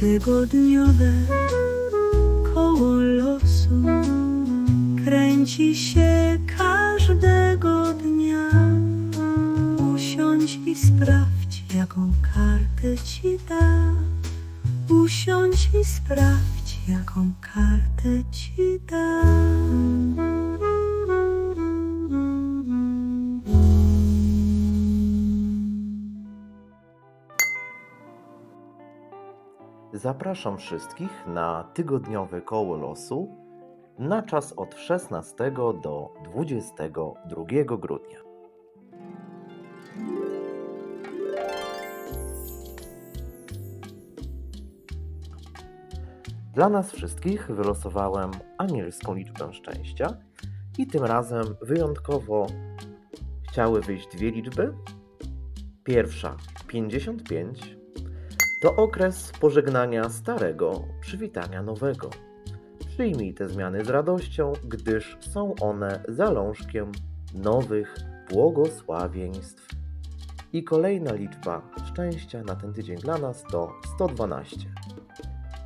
Tygodniowe koło losu kręci się każdego dnia. Usiądź i sprawdź, jaką kartę ci da. Usiądź i sprawdź, jaką kartę ci da. Zapraszam wszystkich na tygodniowe koło losu na czas od 16 do 22 grudnia. Dla nas wszystkich wylosowałem anielską liczbę szczęścia i tym razem wyjątkowo chciały wyjść dwie liczby. Pierwsza 55, to okres pożegnania starego, przywitania nowego. Przyjmij te zmiany z radością, gdyż są one zalążkiem nowych błogosławieństw. I kolejna liczba szczęścia na ten tydzień dla nas to 112.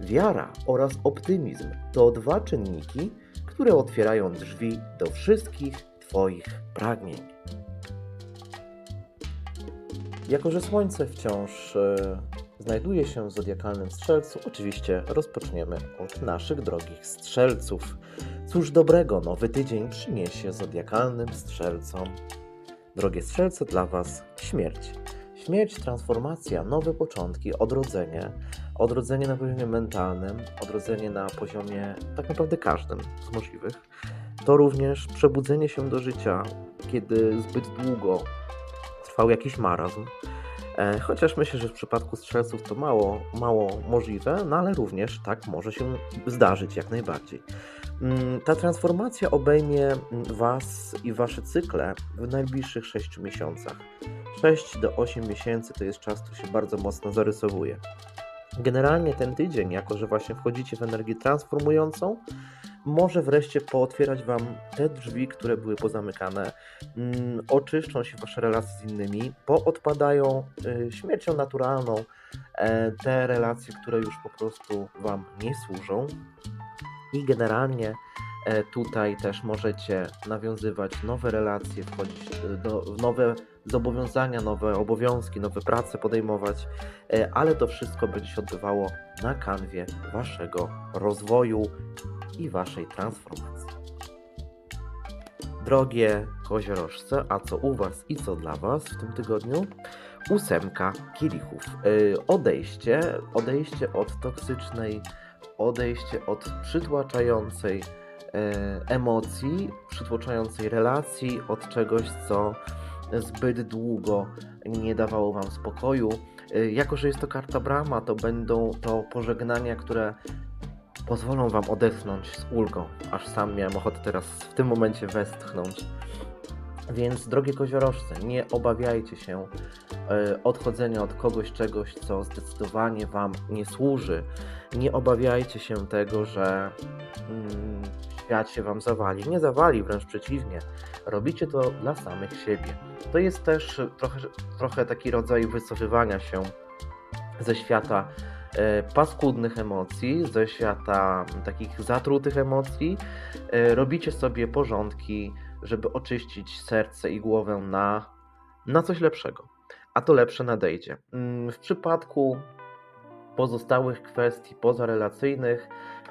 Wiara oraz optymizm to dwa czynniki, które otwierają drzwi do wszystkich Twoich pragnień. Jako, że Słońce wciąż e, znajduje się w zodiakalnym strzelcu, oczywiście rozpoczniemy od naszych drogich strzelców. Cóż dobrego nowy tydzień przyniesie zodiakalnym strzelcom? Drogie strzelce, dla Was śmierć. Śmierć, transformacja, nowe początki, odrodzenie. Odrodzenie na poziomie mentalnym, odrodzenie na poziomie tak naprawdę każdym z możliwych. To również przebudzenie się do życia, kiedy zbyt długo trwał jakiś marazm. E, Chociaż myślę, że w przypadku strzelców to mało, mało możliwe, no ale również tak może się zdarzyć jak najbardziej. Mm, Ta transformacja obejmie Was i Wasze cykle w najbliższych 6 miesiącach. 6 do 8 miesięcy to jest czas, który się bardzo mocno zarysowuje. Generalnie ten tydzień, jako że właśnie wchodzicie w energię transformującą, może wreszcie pootwierać Wam te drzwi, które były pozamykane. Mm, oczyszczą się Wasze relacje z innymi, poodpadają y, śmiercią naturalną e, te relacje, które już po prostu Wam nie służą. I generalnie e, tutaj też możecie nawiązywać nowe relacje, wchodzić do, w nowe zobowiązania, nowe obowiązki, nowe prace podejmować, e, ale to wszystko będzie się odbywało na kanwie Waszego rozwoju i Waszej transformacji. Drogie koziorożce, a co u Was i co dla Was w tym tygodniu? Ósemka kielichów. Yy, Odejście, odejście od toksycznej, odejście od przytłaczającej yy, emocji, przytłaczającej relacji, od czegoś, co zbyt długo nie dawało Wam spokoju. Yy, Jako, że jest to karta brama, to będą to pożegnania, które pozwolą Wam odetchnąć z ulgą. Aż sam miałem ochotę teraz w tym momencie westchnąć. Więc, drogie koziorożce, nie obawiajcie się e, odchodzenia od kogoś, czegoś, co zdecydowanie Wam nie służy. Nie obawiajcie się tego, że mm, świat się Wam zawali. Nie zawali, wręcz przeciwnie. Robicie to dla samych siebie. To jest też trochę, trochę taki rodzaj wycofywania się ze świata paskudnych emocji, ze świata takich zatrutych emocji. E, Robicie sobie porządki, żeby oczyścić serce i głowę na, na coś lepszego. A to lepsze nadejdzie. Mm, W przypadku pozostałych kwestii pozarelacyjnych,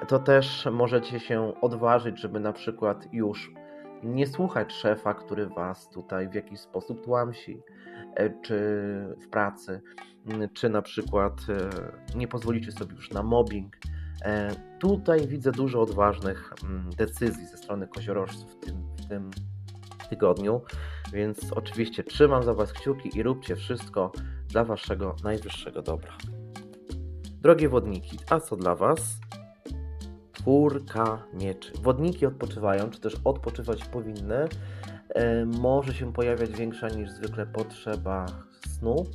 to też możecie się odważyć, żeby na przykład już nie słuchać szefa, który was tutaj w jakiś sposób tłamsi, e, czy w pracy, czy na przykład e, nie pozwolicie sobie już na mobbing. E, Tutaj widzę dużo odważnych decyzji ze strony koziorożców w tym, w tym tygodniu, więc oczywiście trzymam za Was kciuki i róbcie wszystko dla Waszego najwyższego dobra. Drogie wodniki, a co dla Was? Czwórka mieczy. Wodniki odpoczywają, czy też odpoczywać powinny. E, może się pojawiać większa niż zwykle potrzeba snu.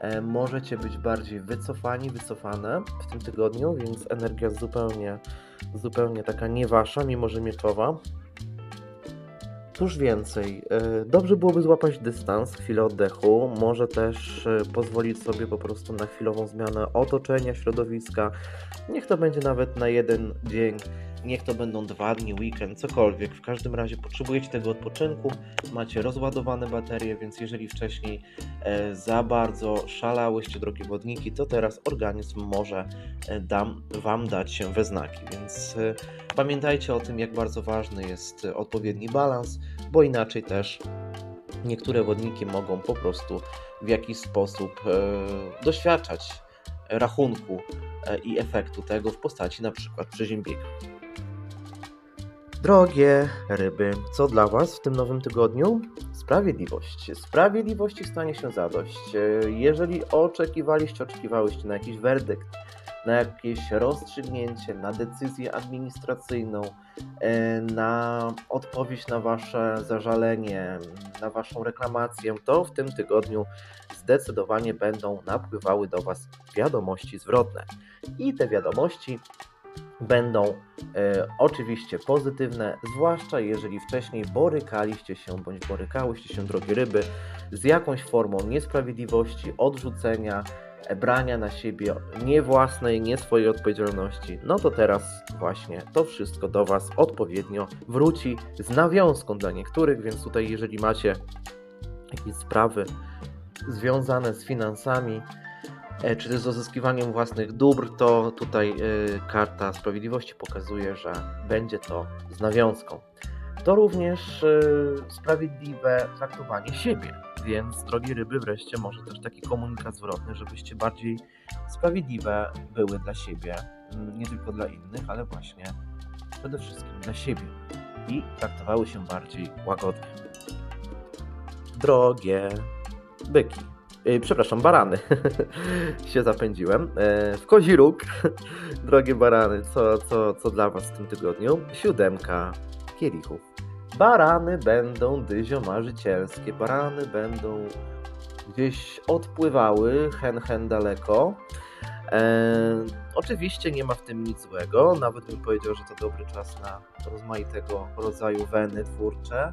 E, możecie być bardziej wycofani, wycofane w tym tygodniu, więc energia zupełnie, zupełnie taka nie wasza, mimo że mieczowa. Cóż więcej, e, dobrze byłoby złapać dystans, chwilę oddechu, może też pozwolić sobie po prostu na chwilową zmianę otoczenia, środowiska. Niech to będzie nawet na jeden dzień, niech to będą dwa dni, weekend, cokolwiek. W każdym razie potrzebujecie tego odpoczynku, macie rozładowane baterie, więc jeżeli wcześniej e, za bardzo szalałyście, drogie wodniki, to teraz organizm może e, dam, Wam dać się we znaki, więc e, pamiętajcie o tym, jak bardzo ważny jest odpowiedni balans, bo inaczej też niektóre wodniki mogą po prostu w jakiś sposób e, doświadczać rachunku e, i efektu tego w postaci na przykład przeziębienia. Drogie ryby, co dla Was w tym nowym tygodniu? Sprawiedliwość. Sprawiedliwości stanie się zadość. Jeżeli oczekiwaliście, oczekiwałyście na jakiś werdykt, na jakieś rozstrzygnięcie, na decyzję administracyjną, e, na odpowiedź na Wasze zażalenie, na Waszą reklamację, to w tym tygodniu zdecydowanie będą napływały do Was wiadomości zwrotne. I te wiadomości będą e, oczywiście pozytywne, zwłaszcza jeżeli wcześniej borykaliście się bądź borykałyście się, drogie ryby, z jakąś formą niesprawiedliwości, odrzucenia, brania na siebie nie własnej, nie swojej odpowiedzialności, no to teraz właśnie to wszystko do Was odpowiednio wróci z nawiązką dla niektórych, więc tutaj jeżeli macie jakieś sprawy związane z finansami, czy też z uzyskiwaniem własnych dóbr, to tutaj e, karta sprawiedliwości pokazuje, że będzie to z nawiązką. To również e, sprawiedliwe traktowanie siebie, więc drogie ryby, wreszcie może też taki komunikat zwrotny, żebyście bardziej sprawiedliwe były dla siebie, nie tylko dla innych, ale właśnie przede wszystkim dla siebie i traktowały się bardziej łagodnie. Drogie byki. Yy, przepraszam, barany. się zapędziłem. E, w kozi róg, drogie barany, co, co, co dla Was w tym tygodniu? Siódemka kielichów. Barany będą dyziomarzycielskie. Barany będą gdzieś odpływały, hen, hen daleko. E, oczywiście nie ma w tym nic złego. Nawet bym powiedział, że to dobry czas na rozmaitego rodzaju weny twórcze e,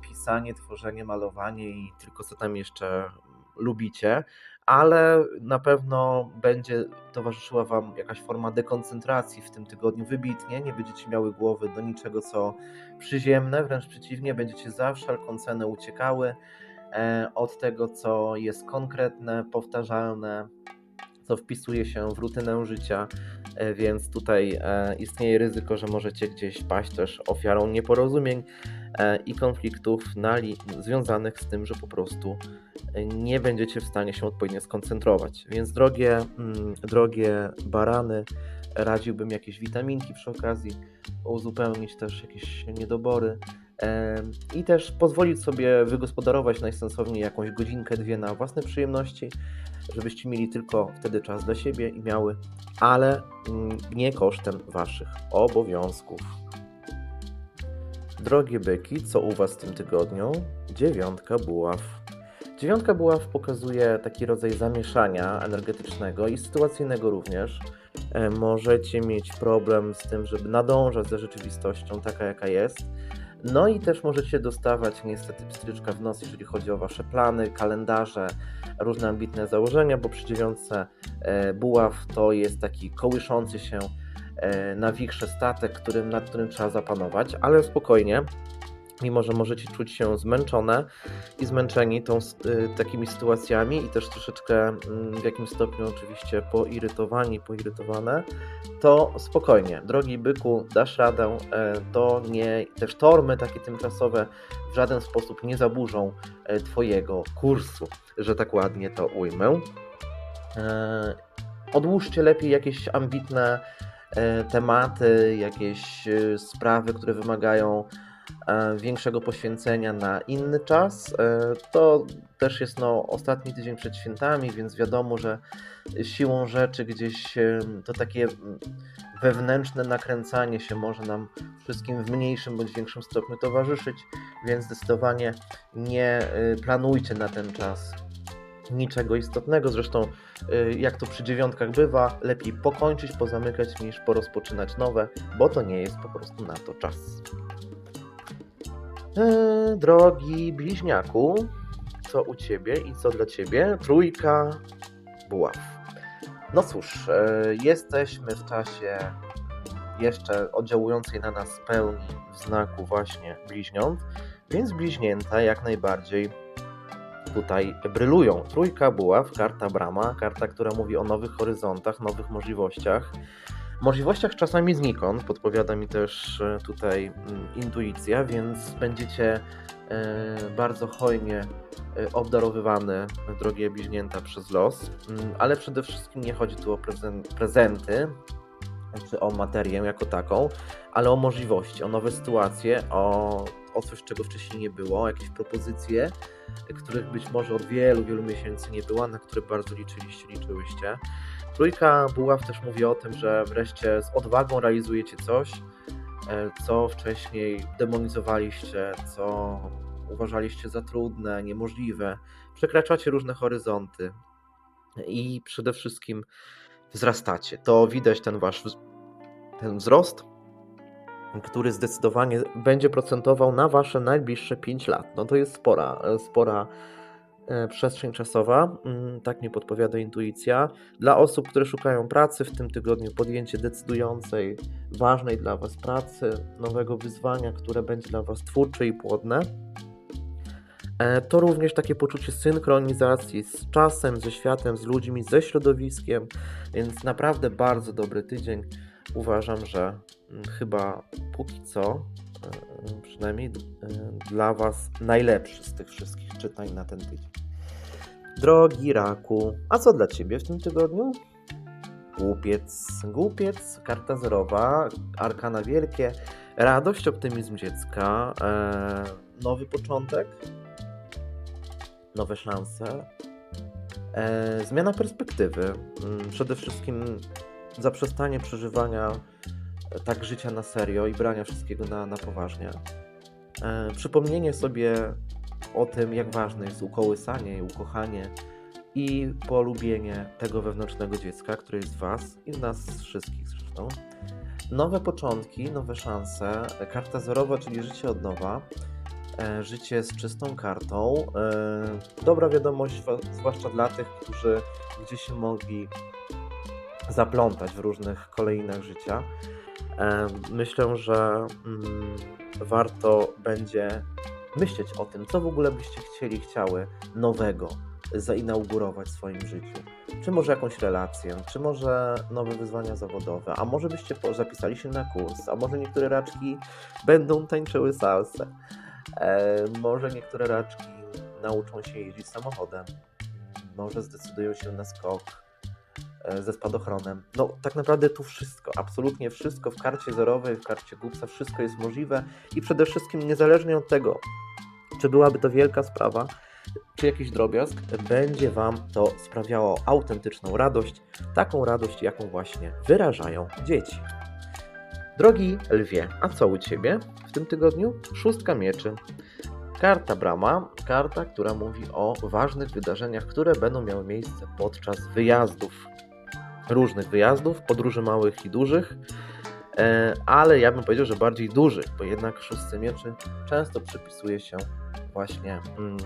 pisanie, tworzenie, malowanie i tylko co tam jeszcze lubicie, ale na pewno będzie towarzyszyła Wam jakaś forma dekoncentracji w tym tygodniu wybitnie. Nie będziecie miały głowy do niczego, co przyziemne, wręcz przeciwnie, będziecie za wszelką cenę uciekały e, od tego, co jest konkretne, powtarzalne, co wpisuje się w rutynę życia, e, więc tutaj e, istnieje ryzyko, że możecie gdzieś paść też ofiarą nieporozumień e, i konfliktów związanych z tym, że po prostu nie będziecie w stanie się odpowiednio skoncentrować. Więc drogie, mm, drogie barany, radziłbym jakieś witaminki przy okazji, uzupełnić też jakieś niedobory i też pozwolić sobie wygospodarować najsensowniej jakąś godzinkę, dwie na własne przyjemności, żebyście mieli tylko wtedy czas dla siebie i miały, ale mm, nie kosztem waszych obowiązków. Drogie byki, co u Was w tym tygodniu? Dziewiątka buław. Dziewiątka buław pokazuje taki rodzaj zamieszania energetycznego i sytuacyjnego również. E, Możecie mieć problem z tym, żeby nadążać za rzeczywistością taka, jaka jest. No i też możecie dostawać niestety pstryczka w nos, jeżeli chodzi o Wasze plany, kalendarze, różne ambitne założenia, bo przy dziewiątce e, buław to jest taki kołyszący się e, na wichrze statek, którym, nad którym trzeba zapanować, ale spokojnie, mimo że możecie czuć się zmęczone i zmęczeni tą, y, takimi sytuacjami i też troszeczkę mm, w jakimś stopniu oczywiście poirytowani, poirytowane, to spokojnie, drogi byku, dasz radę, e, to nie, te sztormy takie tymczasowe w żaden sposób nie zaburzą e, Twojego kursu, że tak ładnie to ujmę. E, Odłóżcie lepiej jakieś ambitne tematy, jakieś e, sprawy, które wymagają większego poświęcenia na inny czas. E, To też jest no, ostatni tydzień przed świętami, więc wiadomo, że siłą rzeczy gdzieś e, to takie mm, wewnętrzne nakręcanie się może nam wszystkim w mniejszym bądź większym stopniu towarzyszyć, więc zdecydowanie nie planujcie na ten czas niczego istotnego. Zresztą, jak to przy dziewiątkach bywa, lepiej pokończyć, pozamykać niż porozpoczynać nowe, bo to nie jest po prostu na to czas. E, drogi bliźniaku, co u ciebie i co dla ciebie? Trójka buław. No cóż, e, jesteśmy w czasie jeszcze oddziałującej na nas pełni w znaku właśnie bliźniąt, więc bliźnięta jak najbardziej tutaj brylują. Trójka buław, karta brama, karta, która mówi o nowych horyzontach, nowych możliwościach. Możliwościach czasami znikąd, podpowiada mi też e, tutaj mm, intuicja, więc będziecie e, bardzo hojnie e, obdarowywane, drogie bliźnięta, przez los. Mm, Ale przede wszystkim nie chodzi tu o prezen- prezenty, czy o materię jako taką, ale o możliwości, o nowe sytuacje, o, o coś, czego wcześniej nie było, jakieś propozycje, których być może od wielu, wielu miesięcy nie było, na które bardzo liczyliście, liczyłyście. Trójka buław też mówi o tym, że wreszcie z odwagą realizujecie coś, e, co wcześniej demonizowaliście, co uważaliście za trudne, niemożliwe. Przekraczacie różne horyzonty i przede wszystkim wzrastacie. To widać ten wasz ten wzrost, który zdecydowanie będzie procentował na wasze najbliższe 5 lat. No to jest spora, spora e, przestrzeń czasowa, mm, tak mi podpowiada intuicja. Dla osób, które szukają pracy w tym tygodniu, podjęcie decydującej, ważnej dla was pracy, nowego wyzwania, które będzie dla was twórcze i płodne. E, To również takie poczucie synchronizacji z czasem, ze światem, z ludźmi, ze środowiskiem, więc naprawdę bardzo dobry tydzień. Uważam, że chyba póki co, e, przynajmniej e, dla Was, najlepszy z tych wszystkich czytań na ten tydzień. Drogi raku, a co dla Ciebie w tym tygodniu? Głupiec, głupiec, karta zerowa, arkana wielkie, radość, optymizm dziecka, e, nowy początek, nowe szanse, e, zmiana perspektywy, mm, przede wszystkim zaprzestanie przeżywania tak życia na serio i brania wszystkiego na, na poważnie. E, przypomnienie sobie o tym, jak ważne jest ukołysanie i ukochanie i polubienie tego wewnętrznego dziecka, które jest Was i w nas wszystkich zresztą. Nowe początki, nowe szanse. Karta zerowa, czyli życie od nowa. E, Życie z czystą kartą. E, Dobra wiadomość, zwłaszcza dla tych, którzy gdzieś się mogli zaplątać w różnych kolejnach życia. Myślę, że mm, warto będzie myśleć o tym, co w ogóle byście chcieli, chciały nowego zainaugurować w swoim życiu. Czy może jakąś relację, czy może nowe wyzwania zawodowe, a może byście zapisali się na kurs, a może niektóre raczki będą tańczyły salsę. E, może niektóre raczki nauczą się jeździć samochodem, może zdecydują się na skok ze spadochronem. No, tak naprawdę tu wszystko, absolutnie wszystko w karcie zerowej, w karcie głupca, wszystko jest możliwe i przede wszystkim niezależnie od tego, czy byłaby to wielka sprawa, czy jakiś drobiazg, będzie Wam to sprawiało autentyczną radość, taką radość, jaką właśnie wyrażają dzieci. Drogi lwie, a co u Ciebie w tym tygodniu? Szóstka mieczy. Karta brama, karta, która mówi o ważnych wydarzeniach, które będą miały miejsce podczas wyjazdów. Różnych wyjazdów, podróży małych i dużych, e, ale ja bym powiedział, że bardziej dużych, bo jednak szóstce mieczy często przypisuje się właśnie mm,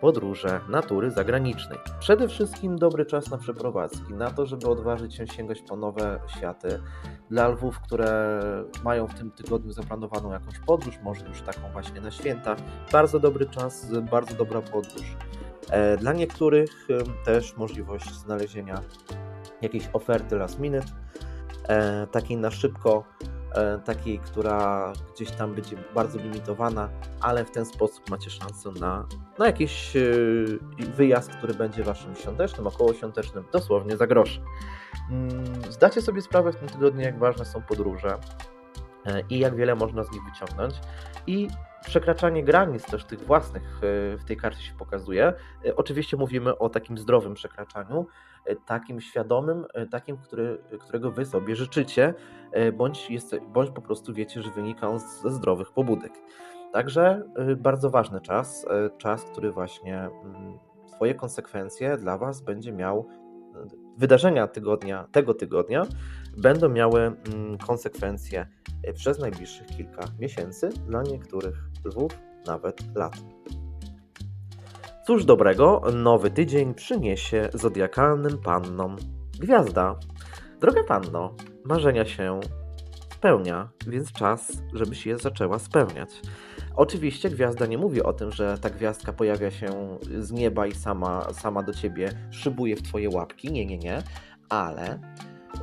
podróże natury zagranicznej. Przede wszystkim dobry czas na przeprowadzki, na to, żeby odważyć się sięgać po nowe światy. Dla lwów, które mają w tym tygodniu zaplanowaną jakąś podróż, może już taką właśnie na święta, bardzo dobry czas, bardzo dobra podróż. E, Dla niektórych też możliwość znalezienia jakiejś oferty last minute, e, takiej na szybko, e, takiej, która gdzieś tam będzie bardzo limitowana, ale w ten sposób macie szansę na, na jakiś e, wyjazd, który będzie waszym świątecznym, okołoświątecznym, dosłownie za grosz. Mm, Zdacie sobie sprawę w tym tygodniu, jak ważne są podróże i jak wiele można z nich wyciągnąć. I przekraczanie granic też tych własnych e, w tej karcie się pokazuje. E, Oczywiście mówimy o takim zdrowym przekraczaniu, e, takim świadomym, e, takim, który, którego wy sobie życzycie, e, bądź, jest, bądź po prostu wiecie, że wynika on ze zdrowych pobudek. Także e, bardzo ważny czas, e, czas, który właśnie mm, swoje konsekwencje dla Was będzie miał wydarzenia tygodnia, tego tygodnia będą miały mm, konsekwencje y, przez najbliższych kilka miesięcy, dla niektórych dwóch, nawet lat. Cóż dobrego nowy tydzień przyniesie zodiakalnym pannom. Gwiazda. Droga panno, marzenia się spełnia, więc czas, żebyś je zaczęła spełniać. Oczywiście gwiazda nie mówi o tym, że ta gwiazdka pojawia się z nieba i sama, sama do ciebie szybuje w twoje łapki. Nie, nie, nie. Ale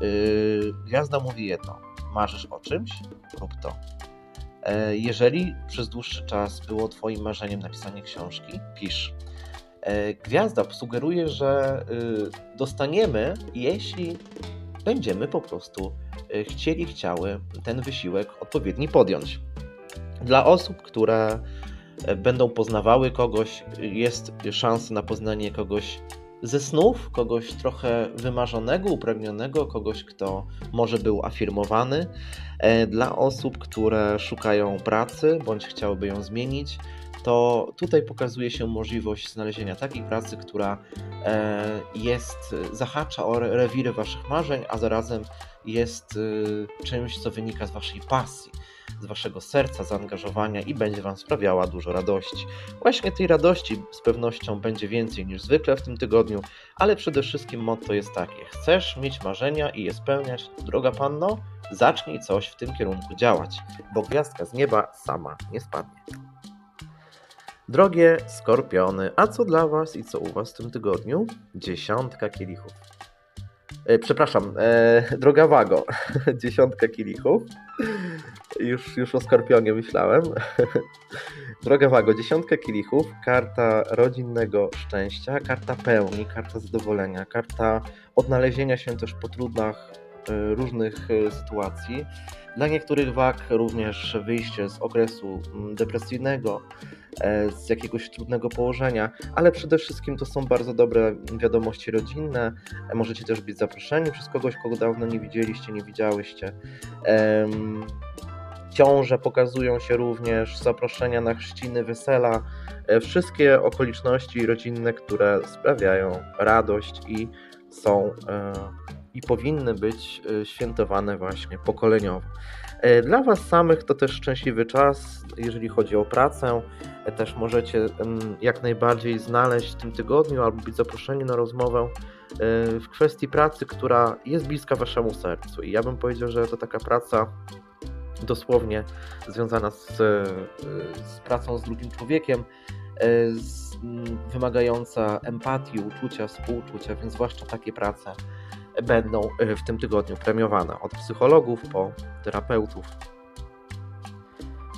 yy, gwiazda mówi jedno. Marzysz o czymś? Rób to. E, Jeżeli przez dłuższy czas było Twoim marzeniem napisanie książki, pisz. E, Gwiazda sugeruje, że y, dostaniemy, jeśli będziemy po prostu y, chcieli, chciały ten wysiłek odpowiedni podjąć. Dla osób, które e, będą poznawały kogoś, jest szansa na poznanie kogoś ze snów, kogoś trochę wymarzonego, upragnionego, kogoś, kto może był afirmowany. E, Dla osób, które szukają pracy bądź chciałyby ją zmienić, to tutaj pokazuje się możliwość znalezienia takiej pracy, która e, jest, zahacza o re- rewiry Waszych marzeń, a zarazem jest y, czymś, co wynika z Waszej pasji, z Waszego serca, zaangażowania i będzie Wam sprawiała dużo radości. Właśnie tej radości z pewnością będzie więcej niż zwykle w tym tygodniu, ale przede wszystkim motto jest takie: chcesz mieć marzenia i je spełniać, droga panno? Zacznij coś w tym kierunku działać, bo gwiazdka z nieba sama nie spadnie. Drogie skorpiony, a co dla Was i co u Was w tym tygodniu? Dziesiątka kielichów. E, przepraszam, e, droga Wago, dziesiątka kielichów. Już, już o skorpionie myślałem. droga Wago, dziesiątka kielichów, karta rodzinnego szczęścia, karta pełni, karta zadowolenia, karta odnalezienia się też po trudach różnych e, sytuacji. Dla niektórych wag również wyjście z okresu mm, depresyjnego, e, z jakiegoś trudnego położenia, ale przede wszystkim to są bardzo dobre wiadomości rodzinne. E, Możecie też być zaproszeni przez kogoś, kogo dawno nie widzieliście, nie widziałyście. Ciąże pokazują się również, zaproszenia na chrzciny, wesela, e, wszystkie okoliczności rodzinne, które sprawiają radość i są i powinny być e, świętowane właśnie pokoleniowo. E, Dla Was samych to też szczęśliwy czas, jeżeli chodzi o pracę. E, Też możecie jak najbardziej znaleźć w tym tygodniu albo być zaproszeni na rozmowę w kwestii pracy, która jest bliska Waszemu sercu. I ja bym powiedział, że to taka praca dosłownie związana z, z pracą z drugim człowiekiem, z, wymagająca empatii, uczucia, współczucia, więc zwłaszcza takie prace będą e, w tym tygodniu premiowane od psychologów po terapeutów,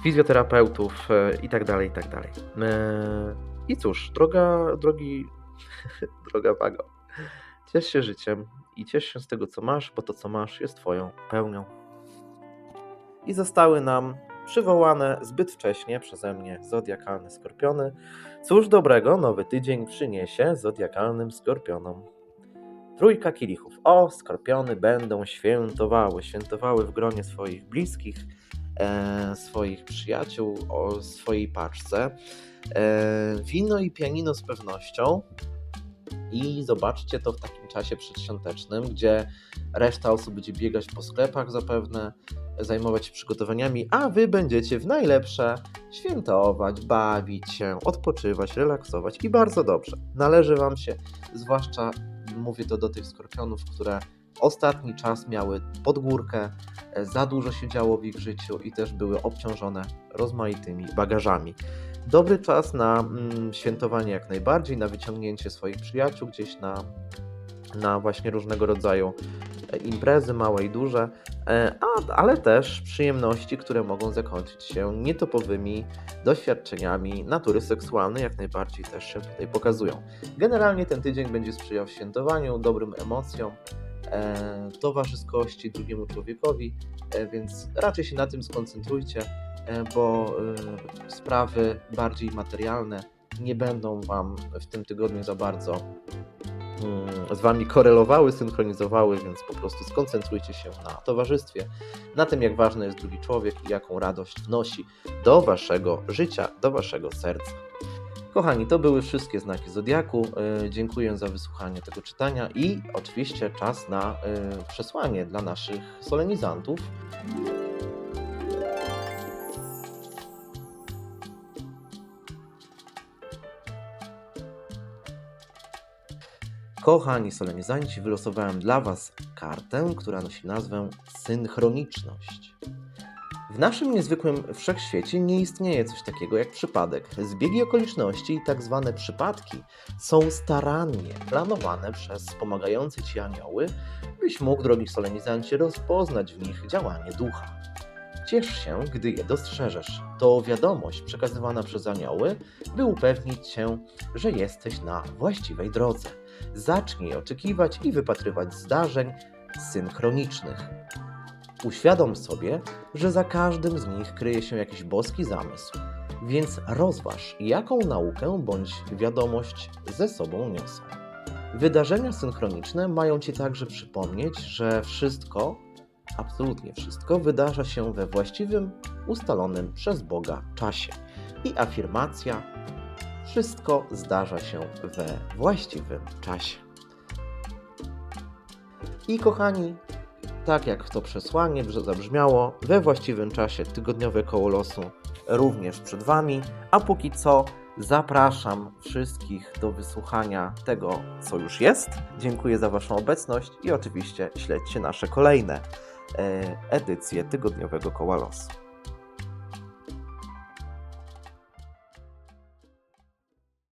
fizjoterapeutów e, i tak tak. E, I cóż, droga, drogi, droga Wago, ciesz się życiem i ciesz się z tego, co masz, bo to, co masz, jest Twoją pełnią. I zostały nam przywołane zbyt wcześnie przeze mnie zodiakalne skorpiony. Cóż dobrego nowy tydzień przyniesie zodiakalnym skorpionom. Trójka kielichów. O, skorpiony będą świętowały. Świętowały w gronie swoich bliskich, e, swoich przyjaciół, o swojej paczce. E, wino i pianino z pewnością. I zobaczcie to w takim czasie przedświątecznym, gdzie reszta osób będzie biegać po sklepach zapewne, zajmować się przygotowaniami, a wy będziecie w najlepsze świętować, bawić się, odpoczywać, relaksować i bardzo dobrze. Należy wam się, zwłaszcza mówię to do tych skorpionów, które ostatni czas miały podgórkę, e, za dużo się działo w ich życiu i też były obciążone rozmaitymi bagażami. Dobry czas na mm, świętowanie jak najbardziej, na wyciągnięcie swoich przyjaciół gdzieś na, na właśnie różnego rodzaju imprezy, małe i duże, e, a, ale też przyjemności, które mogą zakończyć się nietopowymi doświadczeniami natury seksualnej, jak najbardziej też się tutaj pokazują. Generalnie ten tydzień będzie sprzyjał świętowaniu, dobrym emocjom, e, towarzyskości drugiemu człowiekowi, e, więc raczej się na tym skoncentrujcie, e, bo e, sprawy bardziej materialne nie będą Wam w tym tygodniu za bardzo z Wami korelowały, synchronizowały, więc po prostu skoncentrujcie się na towarzystwie, na tym, jak ważny jest drugi człowiek i jaką radość wnosi do Waszego życia, do Waszego serca. Kochani, to były wszystkie znaki Zodiaku. E, Dziękuję za wysłuchanie tego czytania i oczywiście czas na e, przesłanie dla naszych solenizantów. Kochani solenizanci, wylosowałem dla Was kartę, która nosi nazwę Synchroniczność. W naszym niezwykłym wszechświecie nie istnieje coś takiego jak przypadek. Zbiegi okoliczności i tak zwane przypadki są starannie planowane przez wspomagające Ci anioły, byś mógł, drogi solenizancie, rozpoznać w nich działanie ducha. Ciesz się, gdy je dostrzeżesz. To wiadomość przekazywana przez anioły, by upewnić się, że jesteś na właściwej drodze. Zacznij oczekiwać i wypatrywać zdarzeń synchronicznych. Uświadom sobie, że za każdym z nich kryje się jakiś boski zamysł, więc rozważ, jaką naukę bądź wiadomość ze sobą niosą. Wydarzenia synchroniczne mają Ci także przypomnieć, że wszystko, absolutnie wszystko, wydarza się we właściwym, ustalonym przez Boga czasie. I afirmacja: wszystko zdarza się we właściwym czasie. I kochani, tak jak to przesłanie zabrzmiało, we właściwym czasie tygodniowe koło losu również przed Wami, a póki co zapraszam wszystkich do wysłuchania tego, co już jest. Dziękuję za Waszą obecność i oczywiście śledźcie nasze kolejne e, edycje tygodniowego koła losu.